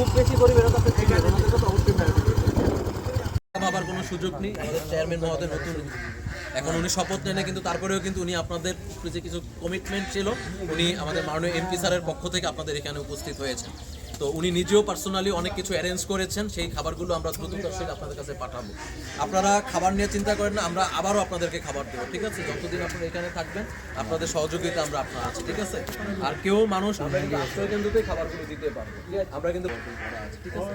খুব বেশি গরিব এরা তো আপনি চিনবেন, ওনাদেরকে তো অবশ্যই priority দিবেন। ভাবার কোনো সুযোগ নেই। আমাদের চেয়ারম্যান মহোদয় নতুন। এখন উনি শপথ নেন কিন্তু তারপরেও কিন্তু উনি আপনাদের যে কিছু কমিটমেন্ট ছিল। উনি আমাদের মাননীয় এমপি স্যারের পক্ষ থেকে আপনাদের এখানে উপস্থিত হয়েছেন। তো উনি নিজেও পার্সোনালি অনেক কিছু অ্যারেঞ্জ করেছেন। সেই খাবারগুলো আমরা দ্রুত আপনাদের কাছে পাঠাবো। আপনারা খাবার নিয়ে চিন্তা করেন না, আমরা আবারও আপনাদেরকে খাবার দেবো, ঠিক আছে? যতদিন আপনারা এখানে থাকবেন, আপনাদের সহযোগিতা আমরা আপনার আছি, ঠিক আছে? আর কেউ মানুষ আমরা কিন্তু আশ্রয় কেন্দ্রতেই খাবারগুলো দিতে পারব আমরা কিন্তু ঠিক আছে?